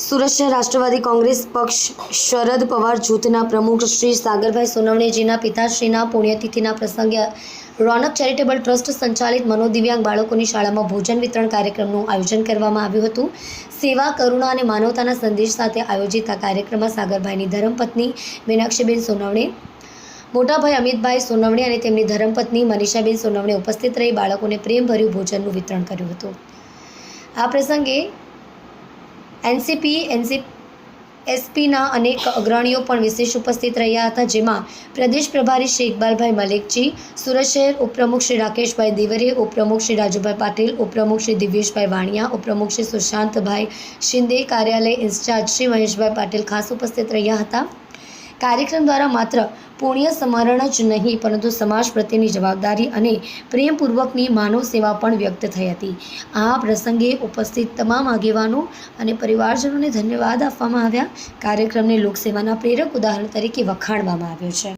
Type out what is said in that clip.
સુરત શહેર રાષ્ટ્રવાદી કોંગ્રેસ પક્ષ શરદ પવાર જૂથના પ્રમુખ શ્રી સાગરભાઈ સોનવણેજીના પિતાશ્રીના પુણ્યતિથિના પ્રસંગે રોનક ચેરિટેબલ ટ્રસ્ટ સંચાલિત મનોદિવ્યાંગ બાળકોની શાળામાં ભોજન વિતરણ કાર્યક્રમનું આયોજન કરવામાં આવ્યું હતું. સેવા, કરુણા અને માનવતાના સંદેશ સાથે આયોજિત આ કાર્યક્રમમાં સાગરભાઈની ધર્મપત્ની મીનાક્ષીબેન સોનવણે, મોટાભાઈ અમિતભાઈ સોનવણે અને તેમની ધર્મપત્ની મનીષાબેન સોનવણે ઉપસ્થિત રહી બાળકોને પ્રેમભર્યું ભોજનનું વિતરણ કર્યું હતું. આ પ્રસંગે એનસીપી, એનસી, એસપીના અનેક અગ્રણીઓ પણ વિશેષ ઉપસ્થિત રહ્યા હતા, જેમાં પ્રદેશ પ્રભારી શ્રી ઇકબાલભાઈ મલિકજી, સુરત શહેર ઉપપ્રમુખ શ્રી રાકેશભાઈ દિવરે, ઉપપ્રમુખ શ્રી રાજુભાઈ પાટીલ, ઉપપ્રમુખ શ્રી દિવ્યેશભાઈ વાણિયા, ઉપપ્રમુખ શ્રી સુશાંતભાઈ શિંદે, કાર્યાલય ઇન્ચાર્જ શ્રી મહેશભાઈ પાટીલ ખાસ ઉપસ્થિત રહ્યા હતા. કાર્યક્રમ દ્વારા માત્ર પુણ્ય સ્મરણ જ નહીં, પરંતુ સમાજ પ્રત્યેની જવાબદારી અને પ્રેમપૂર્વકની માનવ સેવા પણ વ્યક્ત થઈ હતી. આ પ્રસંગે ઉપસ્થિત તમામ આગેવાનો અને પરિવારજનોને ધન્યવાદ આપવામાં આવ્યા. કાર્યક્રમને લોકસેવાના પ્રેરક ઉદાહરણ તરીકે વખાણવામાં આવ્યો છે.